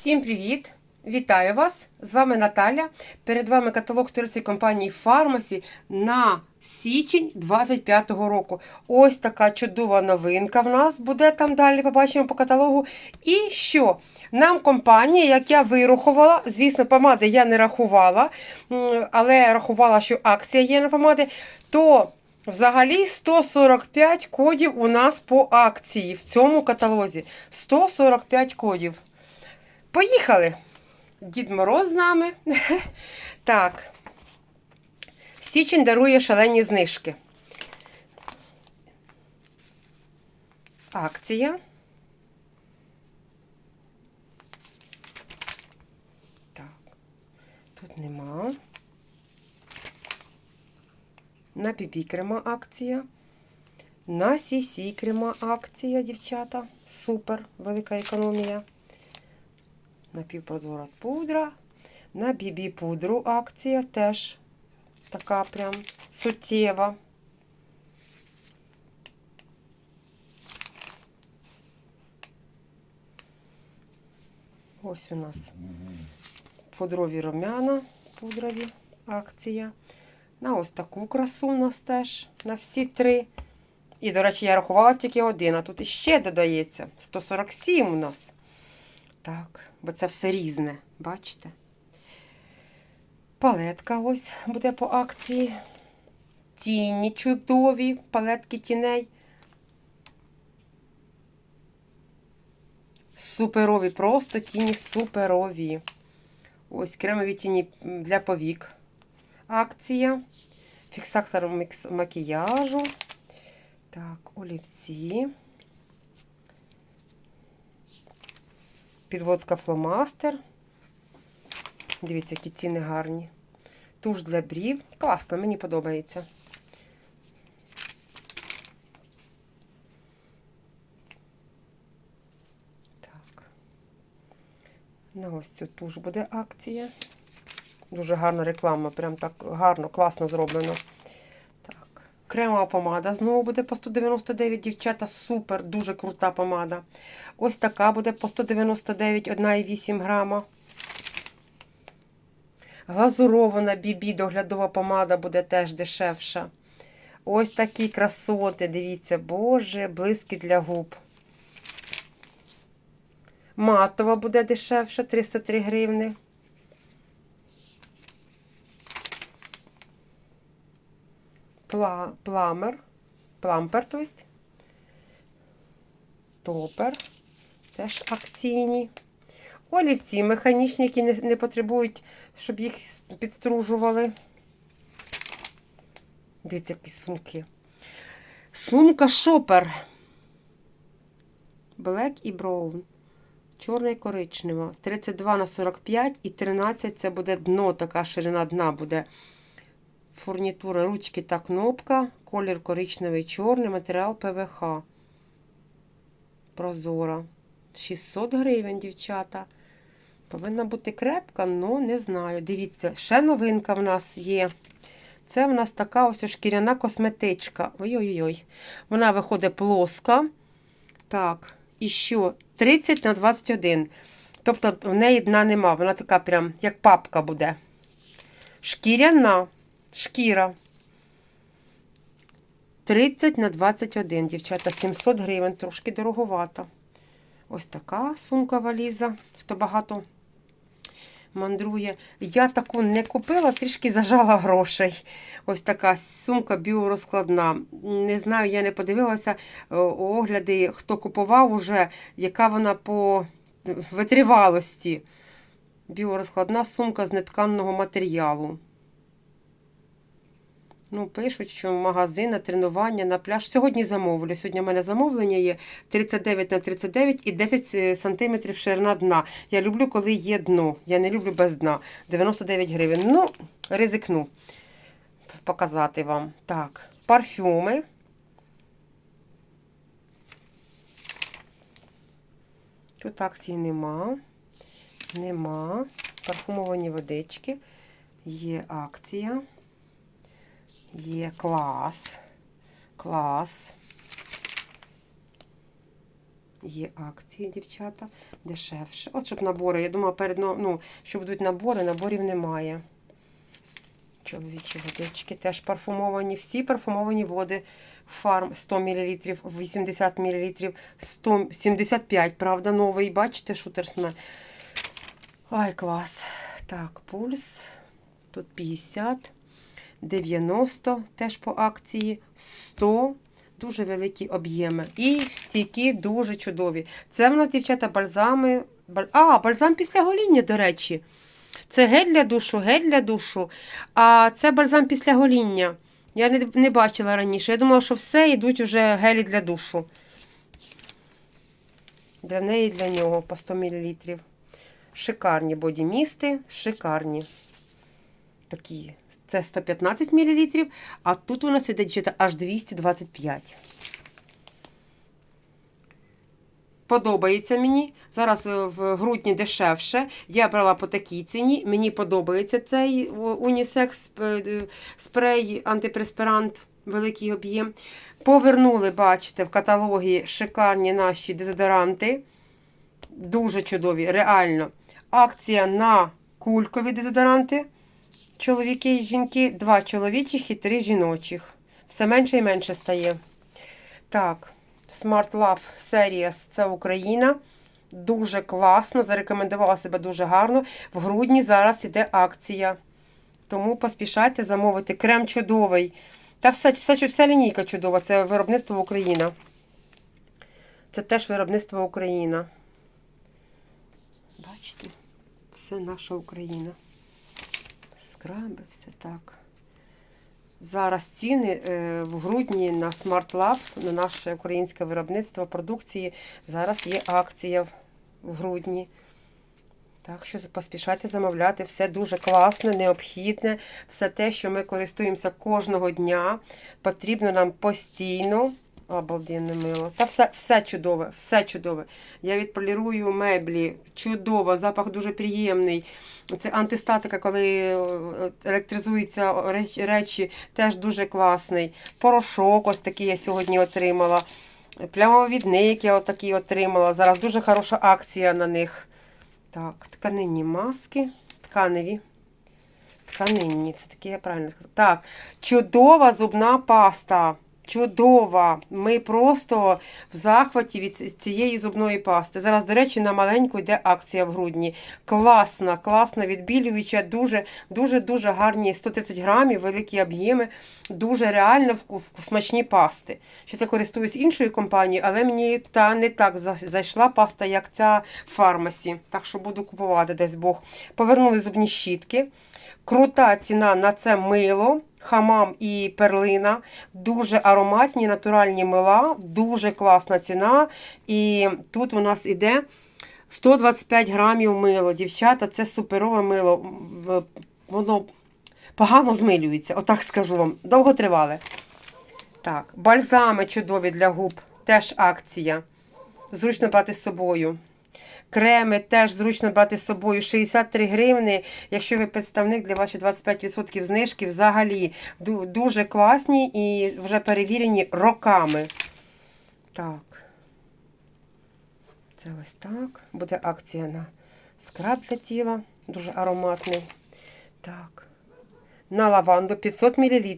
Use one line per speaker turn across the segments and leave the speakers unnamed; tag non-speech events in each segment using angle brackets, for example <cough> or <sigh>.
Всім привіт! Вітаю вас! З вами Наталя. Перед вами каталог турецької компанії Фармасі на січень 25-го року. Ось така чудова новинка в нас буде там далі. Побачимо по каталогу. І що? Нам компанія, як я вирахувала, звісно, помади я не рахувала, але рахувала, що акція є на помади, то Взагалі 145 кодів у нас по акції в цьому каталозі. 145 кодів. Поїхали! Дід Мороз з нами. <laughs> Так. Січень дарує шалені знижки. Акція. Так. Тут нема. На піпі крема акція. На сісі крема акція, дівчата. Супер, велика економія. Напівпрозора пудра. На бібі пудру акція теж така прям суттєва. Ось у нас пудрові рум'яна, пудрові акція. На ось таку красу у нас теж на всі три. І, до речі, я рахувала тільки один, а тут іще додається. 147 у нас. Так, бо це все різне, бачите? Палетка ось буде по акції. Тіні чудові, палетки тіней. Суперові, просто тіні суперові. Ось кремові тіні для повік. Акція. Фіксатор макіяжу. Так, олівці. Підводка фломастер. Дивіться, які ціни гарні. Туш для брів. Класно, мені подобається. Так. На ось цю туш буде акція. Дуже гарна реклама, прям так гарно, класно зроблено. Кремова помада знову буде по 199, дівчата, супер, дуже крута помада. Ось така буде по 199, 1,8 грама. Глазурована бібі доглядова помада буде теж дешевша. Ось такі красоти, дивіться, боже, блиски для губ. Матова буде дешевша, 303 гривни. Пла, пламер, плампер, то есть. Топер, теж акційні. Олівці механічні, які не, не потребують, щоб їх підстружували. Дивіться, які сумки. Сумка шопер. Black і Brown. Чорна і коричнева. 32 на 45 і 13 це буде дно, така ширина дна буде. Фурнітура ручки та кнопка. Колір коричневий чорний, матеріал ПВХ. Прозора. 600 гривень, дівчата. Повинна бути крепка, але не знаю. Дивіться, ще новинка в нас є. Це в нас така ось шкіряна косметичка. Ой-ой-ой. Вона виходить плоска. Так, і що? 30 на 21. Тобто в неї дна нема. Вона така прям, як папка буде. Шкіряна. Шкіра. 30 на 21, дівчата, 700 гривень, трошки дороговато. Ось така сумка валіза, хто багато мандрує. Я таку не купила, трішки зажала грошей. Ось така сумка біорозкладна. Не знаю, я не подивилася е, огляди, хто купував уже, яка вона по витривалості. Біорозкладна сумка з нетканного матеріалу. Ну, пишуть, що магазин на тренування на пляж. Сьогодні замовлю. Сьогодні в мене замовлення є 39 на 39 і 10 см ширина дна. Я люблю, коли є дно. Я не люблю без дна. 99 гривень. Ну, ризикну показати вам. Так, парфюми. Тут акцій нема. Нема. Парфумовані водички. Є акція. Є клас. Клас. Є акції, дівчата, дешевше. От щоб набори. Я думала, перед ну, що будуть набори, наборів немає. Чоловічі водички теж парфумовані. Всі парфумовані води. Фарм 100 мл, 80 мл, 100, 75, правда, новий. Бачите, шутерсмен. Ай, клас. Так, пульс. Тут 50, 90, теж по акції, 100. Дуже великі об'єми. І стійки дуже чудові. Це в нас, дівчата, бальзами. баль- А, бальзам після гоління, до речі. Це гель для душу, гель для душу. А це бальзам після гоління. Я не, не бачила раніше. Я думала, що все йдуть уже гелі для душу. Для неї і для нього по 100 мл. Шикарні бодімісти, шикарні. Такі. Це 115 мл, а тут у нас іде аж 225. Подобається мені. Зараз е, в грудні дешевше. Я брала по такій ціні. Мені подобається цей унісекс е, е, спрей, антипреспирант, великий об'єм. Повернули, бачите, в каталогі шикарні наші дезодоранти. Дуже чудові, реально. Акція на кулькові дезодоранти. Чоловіки і жінки, два чоловічих і три жіночих. Все менше і менше стає. Так, Smart Love Series це Україна. Дуже класно, зарекомендувала себе дуже гарно. В грудні зараз іде акція. Тому поспішайте замовити. Крем чудовий. Та все, все, вся лінійка чудова. Це виробництво Україна. Це теж виробництво Україна. Бачите? Все наша Україна. Скраби, все так. Зараз ціни е, в грудні на Smart Love, на наше українське виробництво продукції. Зараз є акція в грудні. Так що поспішайте замовляти. Все дуже класне, необхідне. Все те, що ми користуємося кожного дня. Потрібно нам постійно. Обалденне мило. Та все, все чудове, все чудове. Я відполірую меблі. Чудово, запах дуже приємний. Це антистатика, коли е, електризуються речі, теж дуже класний. Порошок, ось такий я сьогодні отримала. Плямовідник я отакий отримала. Зараз дуже хороша акція на них. Так, тканинні маски, тканеві. Тканинні, це таке я правильно сказала. Так, чудова зубна паста. Чудова. Ми просто в захваті від цієї зубної пасти. Зараз, до речі, на маленьку йде акція в грудні. Класна, класна відбілююча, дуже, дуже, дуже гарні 130 грамів, великі об'єми, дуже реально вку- смачні пасти. Ще я користуюсь іншою компанією, але мені та не так зайшла паста, як ця в фармасі. Так що буду купувати десь Бог. Повернули зубні щітки. Крута ціна на це мило, хамам і перлина. Дуже ароматні, натуральні мила, дуже класна ціна. І тут у нас іде 125 грамів мило. Дівчата, це суперове мило. Воно погано змилюється, отак скажу вам. Довго тривале. Так, бальзами чудові для губ. Теж акція. Зручно брати з собою. Креми теж зручно брати з собою 63 гривни. Якщо ви представник для ваші 25% знижки, взагалі дуже класні і вже перевірені роками. Так. Це ось так. Буде акція на скраб для тіла. Дуже ароматний. Так. На лаванду 500 мл.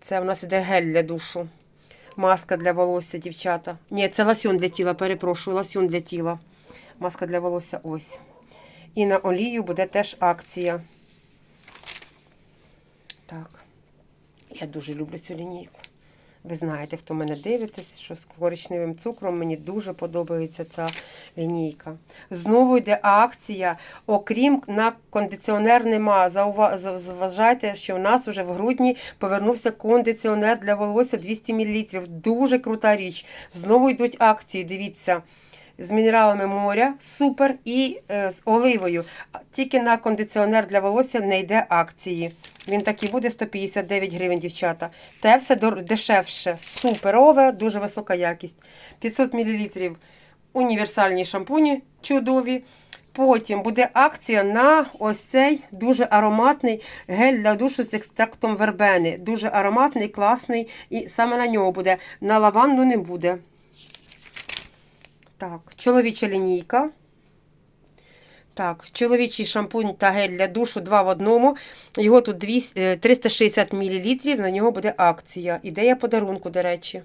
Це у нас іде гель для душу. Маска для волосся, дівчата. Ні, це ласьон для тіла, перепрошую, ласьон для тіла. Маска для волосся ось. І на олію буде теж акція. Так. Я дуже люблю цю лінійку. Ви знаєте, хто мене дивитесь, що з коричневим цукром мені дуже подобається ця лінійка. Знову йде акція, окрім на кондиціонер нема. Зважайте, що в нас вже в грудні повернувся кондиціонер для волосся 200 мл. Дуже крута річ. Знову йдуть акції, дивіться. З мінералами моря, супер і е, з оливою. Тільки на кондиціонер для волосся не йде акції. Він так і буде 159 гривень, дівчата. Те все дешевше, суперове, дуже висока якість. 500 мл універсальні шампуні чудові. Потім буде акція на ось цей дуже ароматний гель для душу з екстрактом вербени. Дуже ароматний, класний. І саме на нього буде. На лаванду не буде. Так, чоловіча лінійка. Так, чоловічий шампунь та гель для душу 2 в одному. Його тут 200, е, 360 мл, на нього буде акція. Ідея подарунку, до речі.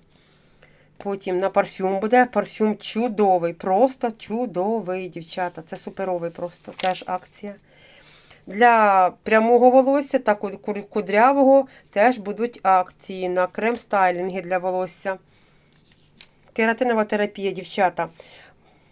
Потім на парфюм буде. Парфюм чудовий, просто чудовий, дівчата. Це суперовий просто, теж акція. Для прямого волосся та ку- ку- кудрявого теж будуть акції на крем-стайлінги для волосся. Кератинова терапія, дівчата.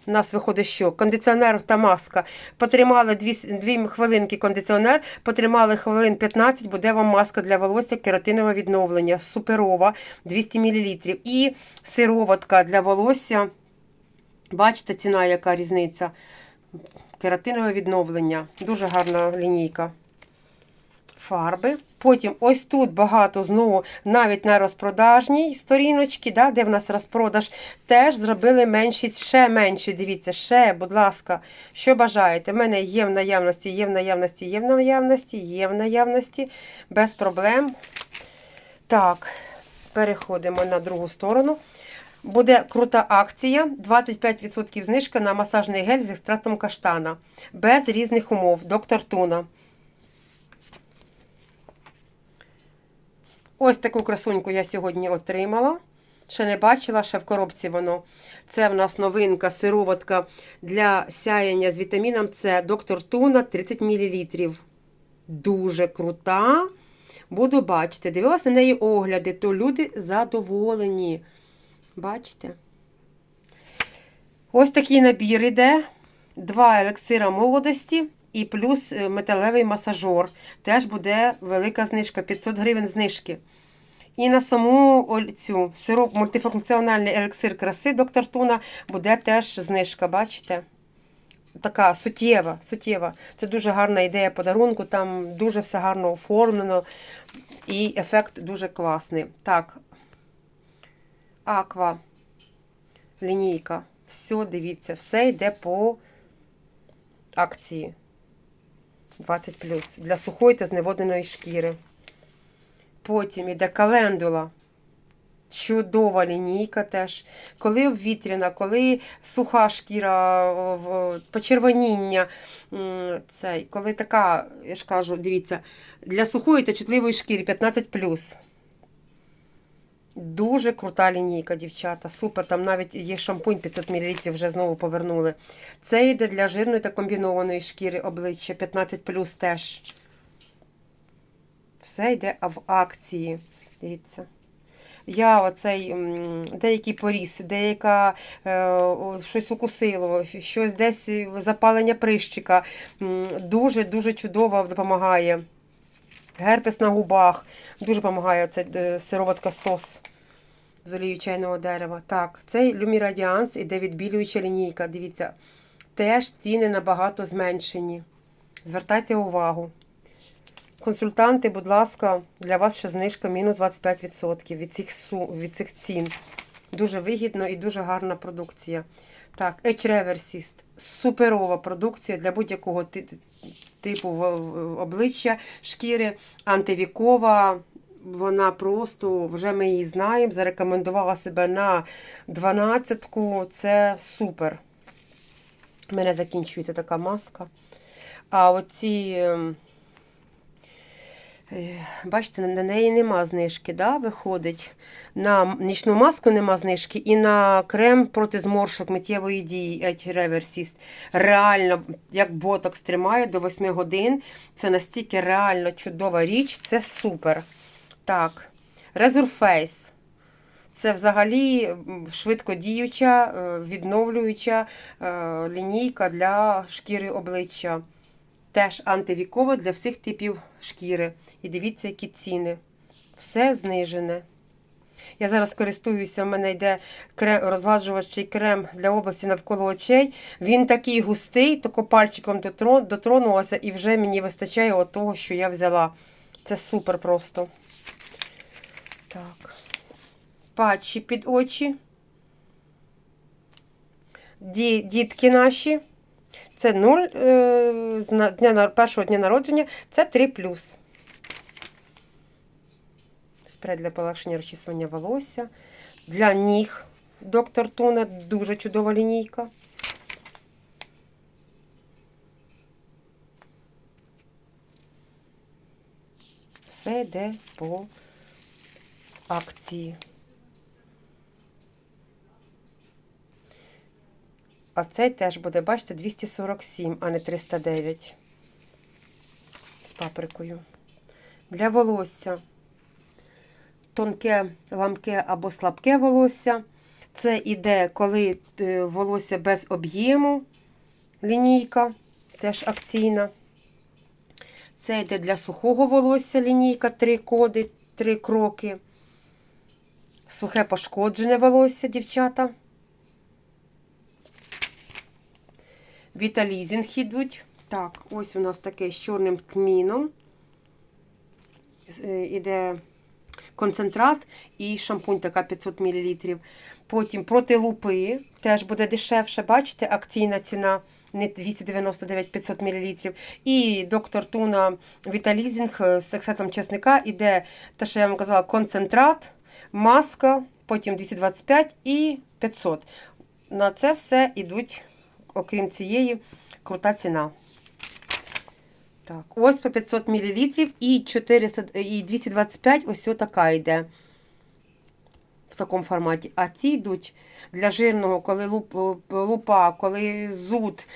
У нас виходить що? Кондиціонер та маска. Потримали 2, хвилинки кондиціонер, потримали хвилин 15, буде вам маска для волосся, кератинове відновлення. Суперова, 200 мл. І сироватка для волосся. Бачите, ціна, яка різниця. Кератинове відновлення. Дуже гарна лінійка. Фарби. Потім ось тут багато знову, навіть на розпродажній сторіночці, да, де в нас розпродаж, теж зробили менші, ще менші. Дивіться, ще, будь ласка, що бажаєте. У мене є в наявності, є в наявності, є в наявності, є в наявності, без проблем. Так, переходимо на другу сторону. Буде крута акція, 25% знижка на масажний гель з екстрактом каштана. Без різних умов. Доктор Туна. Ось таку красуньку я сьогодні отримала. Ще не бачила, ще в коробці воно. Це в нас новинка, сироватка для сяяння з вітаміном С. Доктор Туна 30 мл. Дуже крута. Буду бачити. Дивилася на неї огляди, то люди задоволені. Бачите? Ось такий набір іде. Два елексира молодості і плюс е, металевий масажор. Теж буде велика знижка, 500 гривень знижки. І на саму цю сироп мультифункціональний елексир краси доктор Туна буде теж знижка, бачите? Така суттєва, суттєва. Це дуже гарна ідея подарунку, там дуже все гарно оформлено і ефект дуже класний. Так, аква, лінійка. Все, дивіться, все йде по акції. 20 для сухої та зневодненої шкіри. Потім іде календула. Чудова лінійка теж. Коли обвітряна, коли суха шкіра, почервоніння. Цей, коли така, я ж кажу, дивіться, для сухої та чутливої шкіри 15 Дуже крута лінійка, дівчата. Супер. Там навіть є шампунь 500 мл, вже знову повернули. Це йде для жирної та комбінованої шкіри обличчя 15 теж. Все йде в акції. Дивіться. Я оцей деякий поріс, деяка е, щось укусило, щось десь запалення прищика. Дуже-дуже чудово допомагає. Герпес на губах. Дуже допомагає ця е, сироватка сос з олією чайного дерева. Так, цей Люмірадіанс іде відбілююча лінійка. Дивіться, теж ціни набагато зменшені. Звертайте увагу. Консультанти, будь ласка, для вас ще знижка мінус 25% від цих, су, від цих цін. Дуже вигідно і дуже гарна продукція. Так, Edge Reversist. Суперова продукція для будь-якого типу обличчя, шкіри, антивікова. Вона просто, вже ми її знаємо, зарекомендувала себе на 12-ку. Це супер. У мене закінчується така маска. А оці. Е, Бачите, на неї нема знижки, да, виходить. На нічну маску нема знижки і на крем проти зморшок миттєвої дії Reversist. Реально, як ботокс тримає до 8 годин. Це настільки реально чудова річ, це супер. Так, Resurface. Це взагалі швидкодіюча, е, відновлююча е, лінійка для шкіри обличчя. Теж антивікова для всіх типів шкіри. І дивіться, які ціни. Все знижене. Я зараз користуюся, в мене йде крем, розгладжувачий крем для області навколо очей. Він такий густий, тако пальчиком дотронулася і вже мені вистачає от того, що я взяла. Це супер просто. Так. Патчі під очі. Ді, дітки наші. Це 0 е, з дня, першого дня народження, це 3 плюс. Спрей для полегшення розчісування волосся. Для ніг Доктор Туна, дуже чудова лінійка. Все йде по акції. А цей теж буде, бачите, 247, а не 309 з паприкою. Для волосся тонке, ламке або слабке волосся. Це іде, коли е, волосся без об'єму, лінійка, теж акційна. Це йде для сухого волосся лінійка, три коди, три кроки. Сухе пошкоджене волосся, дівчата. Віталізінг ідуть. Так, ось у нас таке з чорним тміном. Е, Іде концентрат і шампунь така 500 мл. Потім проти лупи теж буде дешевше, бачите, акційна ціна не 299 500 мл. І доктор Туна Віталізінг з ексетом чесника іде те, що я вам казала, концентрат, маска, потім 225 і 500. На це все йдуть, окрім цієї, крута ціна. Так, ось по 500 мл і 400, і 225 ось така йде в такому форматі. А ці йдуть для жирного, коли луп, лупа, коли зуд,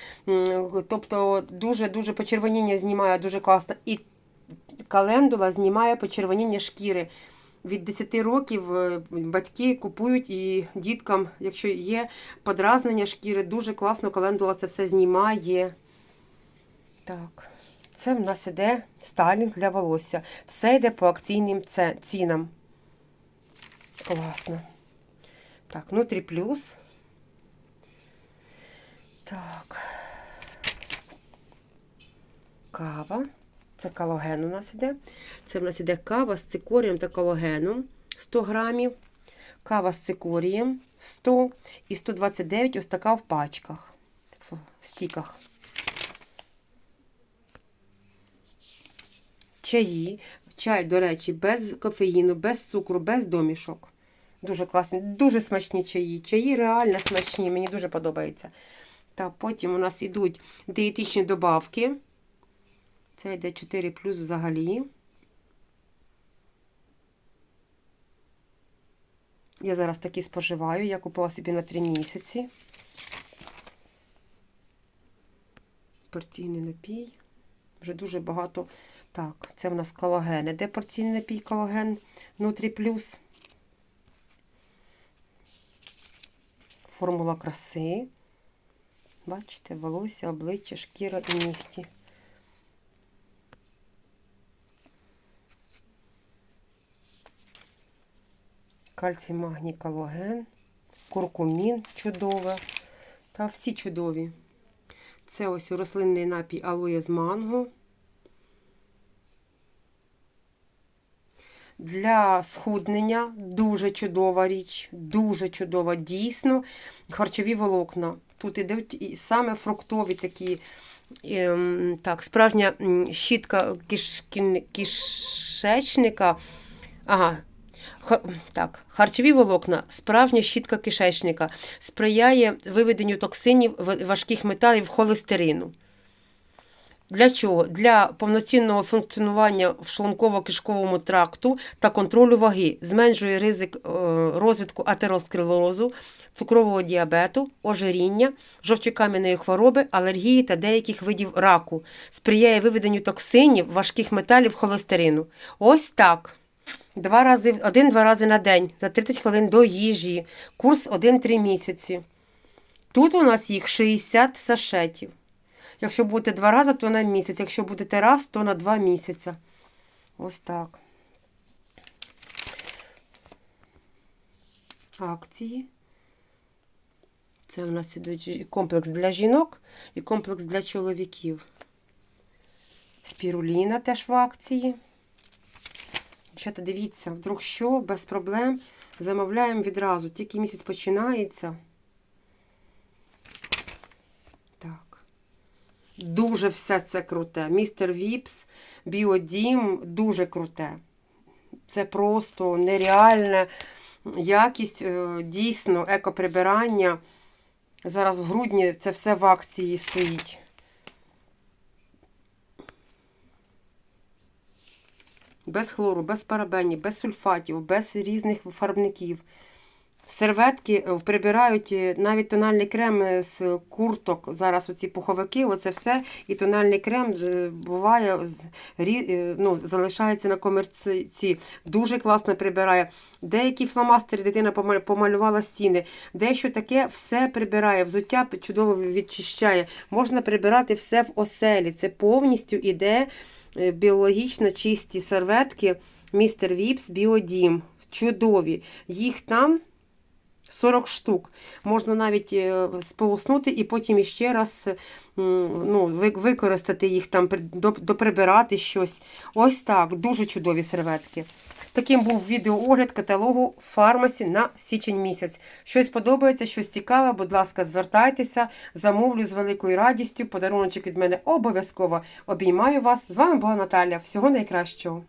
тобто дуже-дуже почервоніння знімає дуже класно. І календула знімає почервоніння шкіри. Від 10 років е, батьки купують і діткам, якщо є подразнення шкіри, дуже класно календула це все знімає. Так. Це в нас іде стайлінг для волосся. Все йде по акційним цінам. Класно. Так, нутрі плюс. Так. Кава. Це калоген у нас іде. Це в нас іде кава з цикорієм та калогеном 100 грамів. Кава з цикорієм 100 і 129 ось така в пачках, в стіках. чаї. Чай, до речі, без кофеїну, без цукру, без домішок. Дуже класні, дуже смачні чаї. Чаї реально смачні, мені дуже подобається. Та потім у нас йдуть дієтичні добавки. Це йде 4 плюс взагалі. Я зараз такі споживаю, я купила собі на 3 місяці. Порційний напій. Вже дуже багато. Так, це в нас колаген. Іде порційний напій колаген Нутрі Плюс. Формула краси. Бачите, волосся, обличчя, шкіра і нігті. Кальцій, магній, колаген, куркумін чудове. Та всі чудові. Це ось рослинний напій алоє з манго. Для схуднення дуже чудова річ, дуже чудова, дійсно. Харчові волокна. Тут ідуть і саме фруктові такі, ем, так, справжня щітка киш, кишечника. Ага, так, харчові волокна, справжня щітка кишечника, сприяє виведенню токсинів важких металів холестерину. Для чого? Для повноцінного функціонування в шлунково-кишковому тракту та контролю ваги, зменшує ризик е, розвитку атеросклерозу, цукрового діабету, ожиріння, жовчокам'яної хвороби, алергії та деяких видів раку, сприяє виведенню токсинів, важких металів, холестерину. Ось так. Два рази, один-два рази на день, за 30 хвилин до їжі. Курс 1-3 місяці. Тут у нас їх 60 сашетів. Якщо будете два рази, то на місяць. Якщо будете раз, то на два місяці. Ось так. Акції. Це у нас ідуть комплекс для жінок і комплекс для чоловіків. Спіруліна теж в акції. Дівчата, дивіться, вдруг що, без проблем. Замовляємо відразу. Тільки місяць починається. Так. Дуже все це круте. Містер Віпс, Біодім дуже круте. Це просто нереальне. якість, е, дійсно, екоприбирання. Зараз в грудні це все в акції стоїть. Без хлору, без парабенів, без сульфатів, без різних фарбників. Серветки е, прибирають е, навіть тональний крем е, з курток. Зараз оці пуховики, оце все. І тональний крем буває ну, залишається на комерці. Дуже класно прибирає. Деякі фломастери дитина помалювала стіни. Дещо таке все прибирає. Взуття чудово відчищає. Можна прибирати все в оселі. Це повністю іде біологічно чисті серветки. Містер Віпс Біодім. Чудові. Їх там 40 штук. Можна навіть е, сполоснути і потім іще раз е, ну, використати їх там, доприбирати щось. Ось так, дуже чудові серветки. Таким був відеоогляд каталогу фармасі на січень місяць. Щось подобається, щось цікаве, будь ласка, звертайтеся, замовлю з великою радістю. Подаруночок від мене обов'язково обіймаю вас. З вами була Наталя. Всього найкращого.